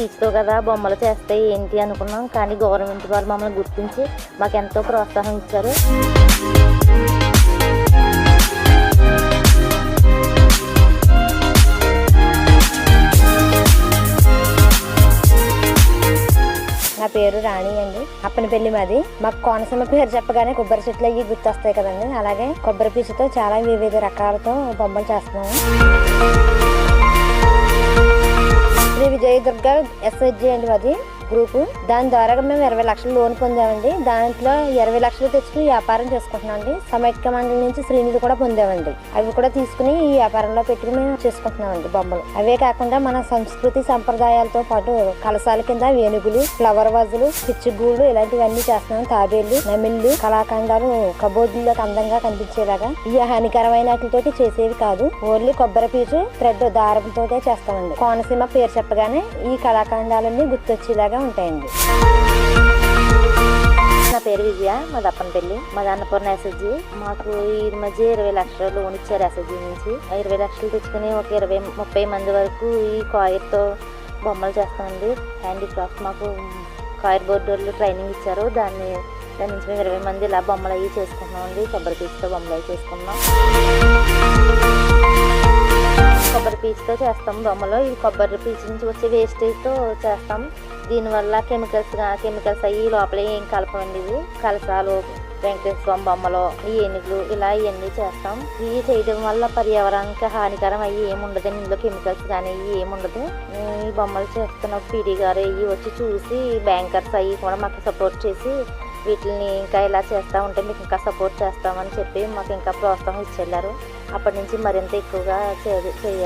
పీచుతో కదా బొమ్మలు చేస్తే ఏంటి అనుకున్నాం. కానీ గవర్నమెంట్ వాళ్ళు మమ్మల్ని గుర్తించి మాకు ఎంతో ప్రోత్సాహం ఇచ్చారు. నా పేరు రాణి అండి. అప్పనపల్లి మాది. మాకు కోనసీమ పేరు చెప్పగానే కొబ్బరి చెట్లు అవి గుర్తొస్తాయి కదండి. అలాగే కొబ్బరి పీచుతో చాలా వివిధ రకాలతో బొమ్మలు చేస్తున్నాము. శ్రీ విజయదుర్గ ఎస్హెచ్జి అండి మాది గ్రూపు. దాని ద్వారా మేము ఇరవై లక్షలు లోన్ పొందామండి. దాంట్లో ఇరవై లక్షలు తెచ్చుకుని వ్యాపారం చేసుకుంటున్నామండి సమైక్య మండలి నుంచి శ్రీనిధి కూడా పొందామండి. అవి కూడా తీసుకుని ఈ వ్యాపారంలో పెట్టుకుని మేము చేసుకుంటున్నామండి బొమ్మలు. అవే కాకుండా మన సంస్కృతి సంప్రదాయాలతో పాటు కలసాల కింద వేణుగులు ఫ్లవర్ వాజులు పిచ్చిగూళ్ళు ఇలాంటివన్నీ చేస్తున్నాం. తాబేళ్ళు నమిళ్ళు కళాఖండాలు కబోర్డులకు అందంగా కనిపించేలాగా. ఈ హానికరమైన వాటితోటి చేసేవి కాదు. ఓన్లీ కొబ్బరి పీచు థ్రెడ్ దారంతో చేస్తామండి. కోనసీమ పేరు చెప్పగానే ఈ కళాఖండాలన్నీ గుర్తొచ్చేలాగా ఉంటాయండి. నా పేరు విజయ మా దప్పనపల్లి మా అన్నపూర్ణ ఎస్ఎస్జి మాకు ఈ మధ్య ఇరవై లక్షలు లోన్ ఇచ్చారు ఎస్ఎస్జి నుంచి. ఇరవై లక్షలు తెచ్చుకుని ఒక ఇరవై ముప్పై మంది వరకు ఈ కాయర్తో బొమ్మలు చేస్తామండి. హ్యాండీక్రాఫ్ట్ మాకు కాయర్ బోర్డు వాళ్ళు ట్రైనింగ్ ఇచ్చారు. దాన్ని దాని నుంచి మేము ఇరవై మంది ఇలా బొమ్మలు అవి చేసుకుంటున్నామండి. కొబ్బరి పీచుతో బొమ్మలు అవి చేసుకున్నాం కొబ్బరి పీచుతో చేస్తాం బొమ్మలు. ఈ కొబ్బరి పీచు నుంచి వచ్చే వేస్టేజ్తో చేస్తాం. దీనివల్ల కెమికల్స్ కెమికల్స్ అయ్యి లోపల ఏం కలపండి ఇవి కలసాలు వెంకటేశ్వర స్వామి బొమ్మలు ఈ ఏనుగులు ఇలా ఇవన్నీ చేస్తాం. ఇవి చేయడం వల్ల పర్యావరణానికి హానికరం అయ్యి ఏముండదు ఇందులో కెమికల్స్ కానీ ఇవి ఏముండదు ఈ బొమ్మలు చేస్తున్న పీడీ గారు ఇవి వచ్చి చూసి బ్యాంకర్స్ అవి కూడా మాకు సపోర్ట్ చేసి వీటిని ఇంకా ఇలా చేస్తూ ఉంటే మీకు ఇంకా సపోర్ట్ చేస్తామని చెప్పి మాకు ఇంకా ప్రోత్సాహం ఇచ్చెళ్ళారు. అప్పటి నుంచి మరింత ఎక్కువగా చేయాలి